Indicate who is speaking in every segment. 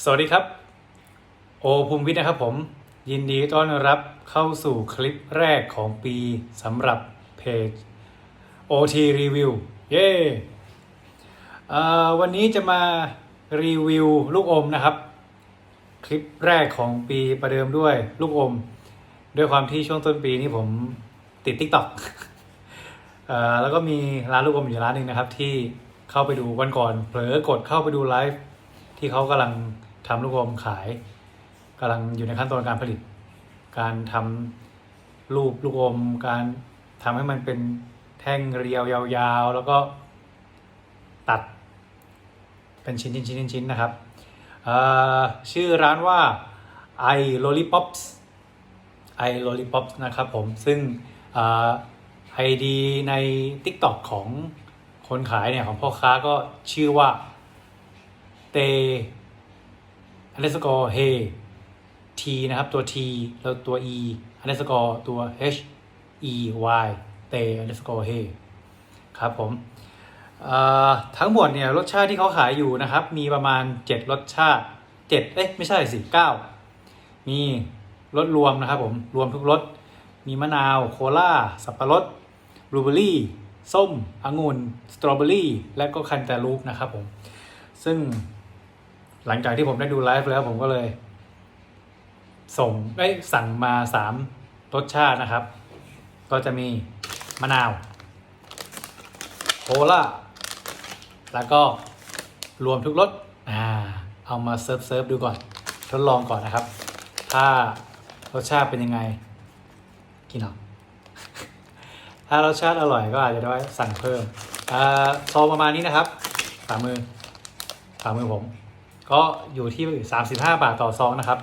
Speaker 1: สวัสดีครับ โอภูมิวิทย์นะครับผม ยินดีต้อนรับเข้าสู่คลิปแรกของปีสำหรับเพจ OT Review เย้วันนี้จะมารีวิวลูกอมนะครับ คลิปแรกของปีประเดิมด้วยลูกอม ด้วยความที่ช่วงต้นปีนี้ผมติด TikTok เอ่อแล้วก็มีร้านลูกอมอยู่ร้านหนึ่งนะครับที่เข้าไปดูวันก่อนเผลอกดเข้าไปดูไลฟ์ ที่เขากำลังทำลูกอมขายกำลังอยู่ในขั้นตอนการผลิต การทำรูปลูกอม การทำให้มันเป็นแท่งเรียวยาวๆ แล้วก็ตัดเป็นชิ้นๆชิ้นๆนนะครับ ชื่อร้านว่า i lollipops i lollipops นะครับผม ซึ่งไอดีใน TikTok ของคนขายเนี่ยของพ่อค้าก็ชื่อว่า เต underscore hey t นะครับ ตัว t แล้วตัว e underscore ตัว h e y เต underscore hey ครับผมเอ่อทั้งหมดเนี่ยรสชาติที่เขาขายอยู่นะครับ มีประมาณ 7 รสชาติ 7 เอ๊ะ ไม่ใช่สิ9มีรสรวมนะครับผม รวมทุกรส มีมะนาว โคลาสับปะรดบลูเบอร์รี่ ส้ม องุ่น สตรอเบอรี่ และก็คันตาลูปนะครับผม ซึ่ง หลังจากที่ผมได้ดูไลฟ์แล้วผมก็เลย ส่งได้ยสั่งมาสามรสชาตินะครับ ก็จะมีมะนาวโคล่าแล้วก็รวมทุกรสอ่าเอามาเซิร์ฟเซิร์ฟดูก่อน ทดลองก่อนนะครับ ถ้ารสชาติเป็นยังไง กินเอาถ้ารสชาติอร่อยก็อาจจะได้สั่งเพิ่มอ่าซองประมาณนี้นะครับฝ่ามือฝ่ามือผม ก็อยู่ที่ 35 บาทต่อซองนะครับ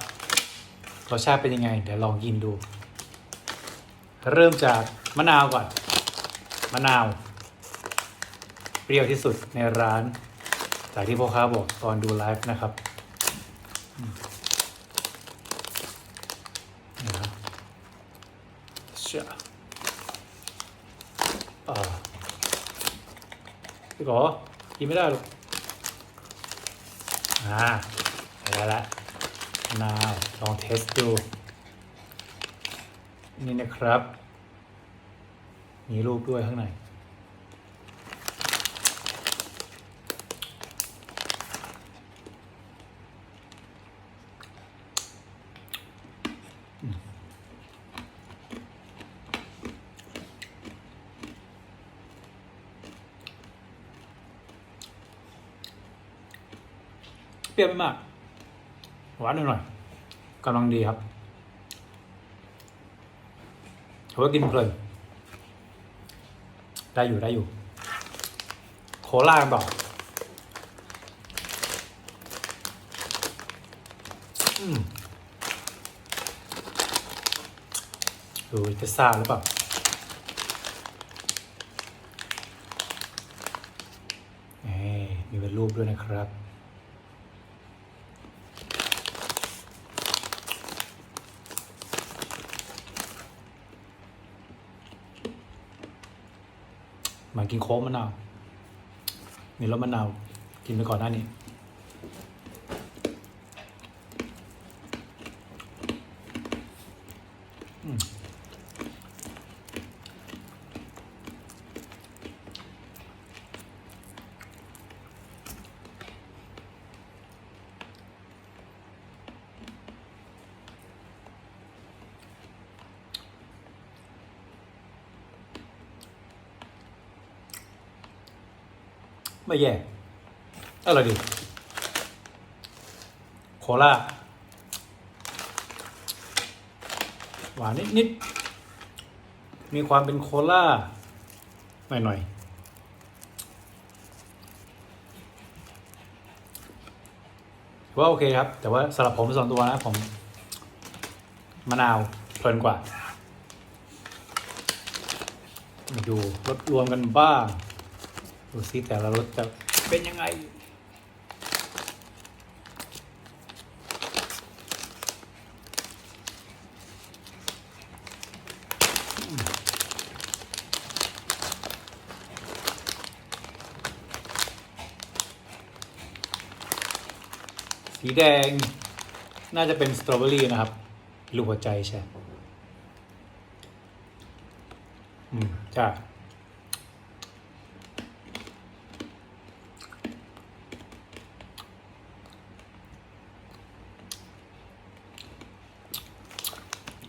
Speaker 1: รสชาติเป็นยังไง เดี๋ยวลองกินดู เริ่มจากมะนาวก่อน มะนาว เปรี้ยวที่สุดในร้าน จากที่พ่อค้าบอกตอนดูไลฟ์นะครับเชื่ออพี่กอกินไม่ได้หรอก อ่าได้แล้วมะนาวลองเทสดู นี่นะครับ มีรูปด้วยข้างใน รี้ยวไม่มาก หวานหน่อยๆกำลังดีครับถือว่ากินเพลินได้อยู่ได้อยู่ โคล่ากันต่ออืมดูจะซ่าหรือเปล่าเอ้ยมีเป็นรูปด้วยนะครับ เหมือนกินโค้กมะนาวมีรสมะนาวกินไปก่อนหน้านี้ ไม่แย่อร่อยดี โคลาหวานนิดๆ มีความเป็นโคลาหน่อยๆถือว่าโอเคครับ แต่ว่าสำหรับผมส่วนตัวนะผม มะนาวเพลินกว่า มาดูรสรวมกันบ้าง ดูซิแต่ละรสจะเป็นยังไง สีแดงน่าจะเป็นสตรอเบอรี่นะครับลูกหัวใจใช่ อืมใช่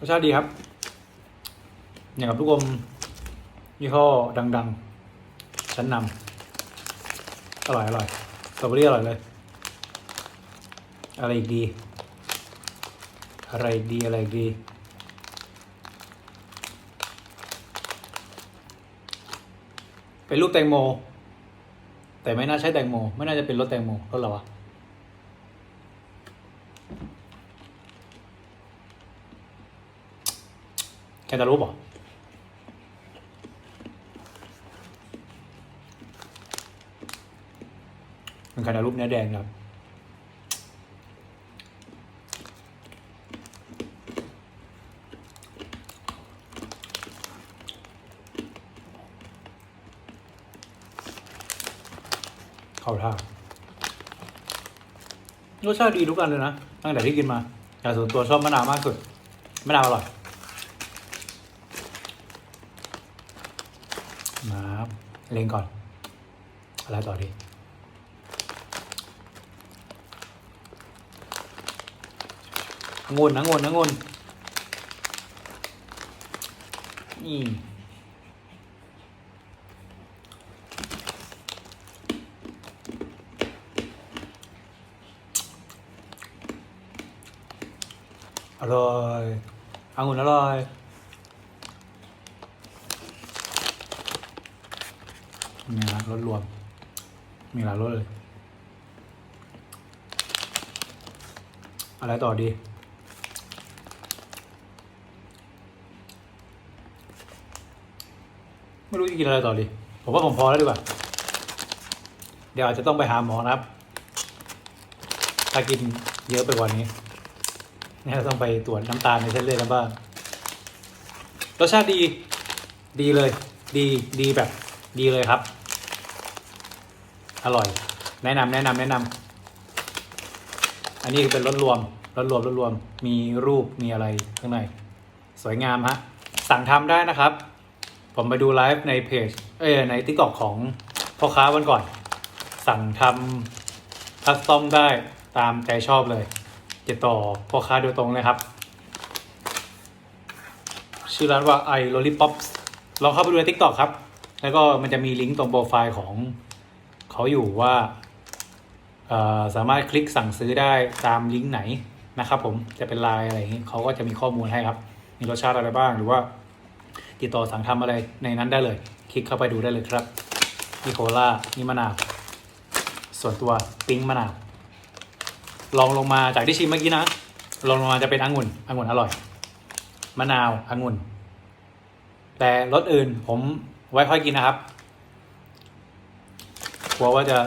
Speaker 1: รสชาติดีครับ อย่างกับลูกอมยี่ห้อดัง ๆ ชั้นนำอร่อยอร่อยสตรอเบอรี่อร่อยเลย อะไรดี อะไรดีอะไรดีเป็นรูปแตงโม แต่ไม่น่าใช่แตงโม ไม่น่าจะเป็นรถแตงโมรถอะไรวะ แคนตาลูปหรอมันแคนตาลูปเนื้อแดงครับเข้าท่ารสชาติดีทุกอันเลยนะ ตั้งแต่ที่กินมาแต่ส่วนตัวชอบมะนาวมากสุดมะนาวอร่อย มาครับเล็งก่อน อะไรต่อดีงุ่นองุ่นองุ่นนี่อร่อยองุ่นอร่อย มีร้านรถรวม มีหลายรถเลย อะไรต่อดี ไม่รู้จะกินอะไรต่อดี ผมว่าผมพอแล้วดีกว่า เดี๋ยวอาจจะต้องไปหาหมอนะครับ ถ้ากินเยอะไปกว่านี้เนี่ยต้องไปตรวจน้ำตาลในเส้นเลือดกันบ้างรสชาติดี ดีเลย ดี ดีแบบ ดีเลยครับ อร่อย แนะนำแนะนำแนะนำอันนี้เป็นรสรวมรสรวมรสรวม มีรูปมีอะไรข้างใน สวยงามฮะ สั่งทำได้นะครับ ผมไปดูไลฟ์ในเพจ เอ้ยในทิกตอกของพ่อค้าวันก่อน สั่งทำคัสตอมได้ตามใจชอบเลยติดต่อพ่อค้าโดยตรงเลยครับ ชื่อร้านว่า i lollipops ลองเข้าไปดูใน TikTok ครับ แล้วก็มันจะมีลิงก์ตรงโปรไฟล์ของ เขาอยู่ว่าสามารถคลิกสั่งซื้อได้ตามลิงก์ไหนนะครับผมจะเป็นไลน์อะไรอย่างนี้เขาก็จะมีข้อมูลให้ครับ มีรสชาติอะไรบ้างหรือว่า ติดต่อสั่งทำอะไรในนั้นได้เลย คลิกเข้าไปดูได้เลยครับนี่โคลานี่มะนาวส่วนตัวปิ้งมะนาวลองลงมาจากที่ชิมเมื่อกี้นะลองลงมาจะเป็นองุ่นองุ่นอร่อยมะนาวองุ่น แต่รสอื่นผมไว้ค่อยกินนะครับ ลัวว่าจะ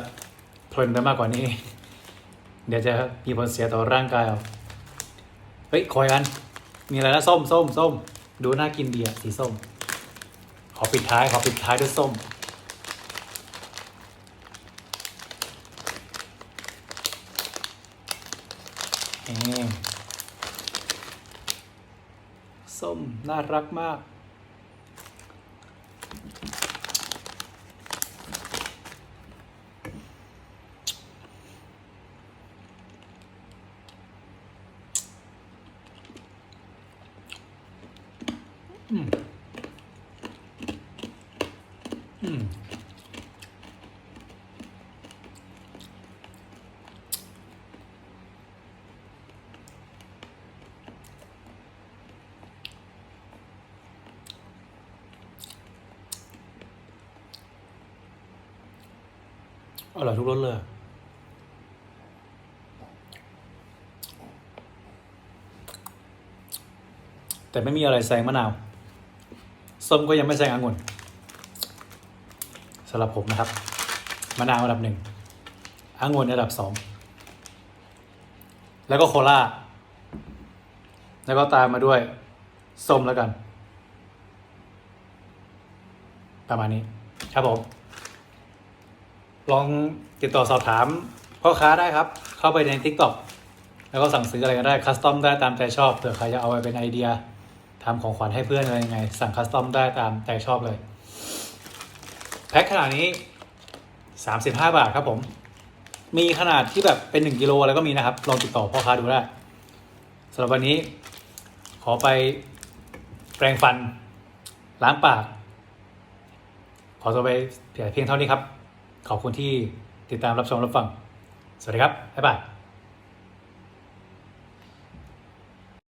Speaker 1: เพลินไปมากกว่านี้ เดี๋ยวจะมีผลเสียต่อร่างกายเอาเฮ้ยคอยกัน มีอะไรนะส้มส้มส้มดูน่ากินดีอะสีส้ม ขอปิดท้ายขอปิดท้ายด้วยส้มเองส้มน่ารักมาก อืม อืม อร่อยทุกรสเลย แต่ไม่มีอะไรแซงมะนาว ส้มก็ยังไม่แซงองุ่นสำหรับผมนะครับ มะนาวอันดับหนึ่งองุ่นอันดับสอง แล้วก็โคลาแล้วก็ตามมาด้วย ส้มแล้วกัน ประมาณนี้ ครับผม ลองติดต่อสอบถามพ่อค้าได้ครับ เข้าไปใน TikTok แล้วก็สั่งซื้ออะไรก็ได้คัสตอมได้ตามใจชอบเผื่อใครจะเอาไปเป็นไอเดียทำของขวัญให้เพื่อนอะไรยังไง สั่งคัสตอมได้ตามใจชอบเลยแพ็คขนาดนี้ 35 บาทครับผม มีขนาดที่แบบเป็น 1กิโลอะไรก็มีนะครับ ลองติดต่อพ่อค้าดูได้สำหรับวันนี้ ขอไปแปรงฟัน ล้างปาก ขอตัวไปเพียงเท่านี้ครับ ขอบคุณที่ติดตามรับชมรับฟัง สวัสดีครับ บ๊ายบาย